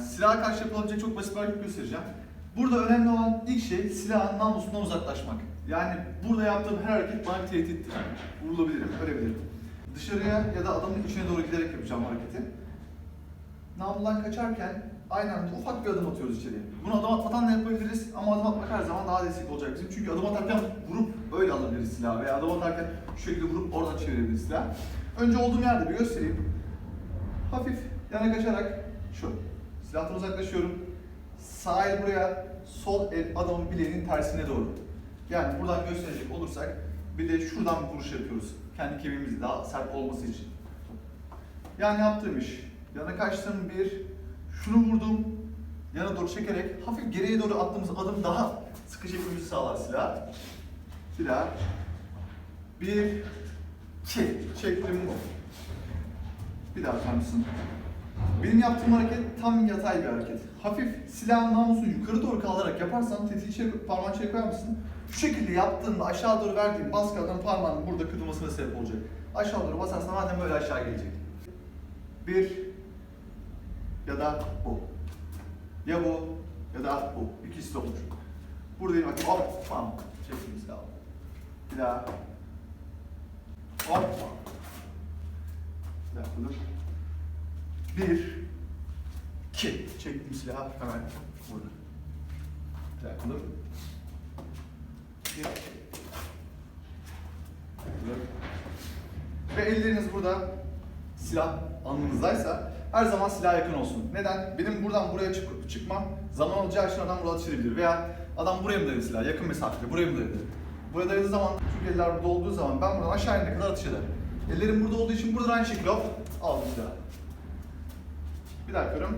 Silaha karşı yapılabilecek çok basit bir hareket göstereceğim. Burada önemli olan ilk şey silahın namlusundan uzaklaşmak. Yani burada yaptığım her hareket bana bir tehdittir. Vurulabilirim, ölebilirim. Dışarıya ya da adamın içine doğru giderek yapacağım hareketi. Namludan kaçarken aynı anda ufak bir adım atıyoruz içeriye. Bunu adım atmadan da yapabiliriz ama adım atmak her zaman daha destek olacak bizim. Çünkü adım atarken vurup öyle alabiliriz silahı veya adım atarken şu şekilde vurup oradan çevirebiliriz silahı. Önce olduğum yerde bir göstereyim. Hafif yana kaçarak şu. Silahtan uzaklaşıyorum. Sağ el buraya, sol el adamın bileğinin tersine doğru. Yani buradan gösterecek olursak bir de şuradan bir vuruş yapıyoruz. Kendi kemiğimizi daha sert olması için. Yani yaptığım iş. Yana kaçtım bir, şunu vurdum, yana doğru çekerek hafif geriye doğru attığımız adım daha sıkı çekmemizi sağlar silah. Silah. Bir, iki. Çektim. Bir daha atar mısın? Benim yaptığım hareket tam yatay bir hareket. Hafif silahın namusunu yukarı doğru kaldırarak yaparsan tetiği çek, parmağını çeker misin? Şu şekilde yaptığında aşağı doğru verdiğin baskı adamın parmağının burada kırılmasına sebep olacak. Aşağı doğru basarsan madem böyle aşağı gelecek. Bir ya da bu. Ya bu ya da bu. İkisi de olur. Buradayım bakayım. Hop. Tamam. Çektim silahı. Bir daha. Hop. Bir dakika dur. Bir, iki. Çektim silahı hemen dakika dur. Bir, iki. Ve elleriniz burada silah alnınızdaysa her zaman silaha yakın olsun. Neden? Benim buradan buraya çık çıkmam zaman alacağı için adam burada atışabilir. Veya adam buraya mı dayadı silah? Yakın mesafede buraya mı dayadı? Buraya dayadığı zaman, çünkü eller burada olduğu zaman ben buradan aşağı inene kadar atış ederim. Ellerim burada olduğu için buradan aynı şekilde hop aldım silahı. Bir daha yapıyorum.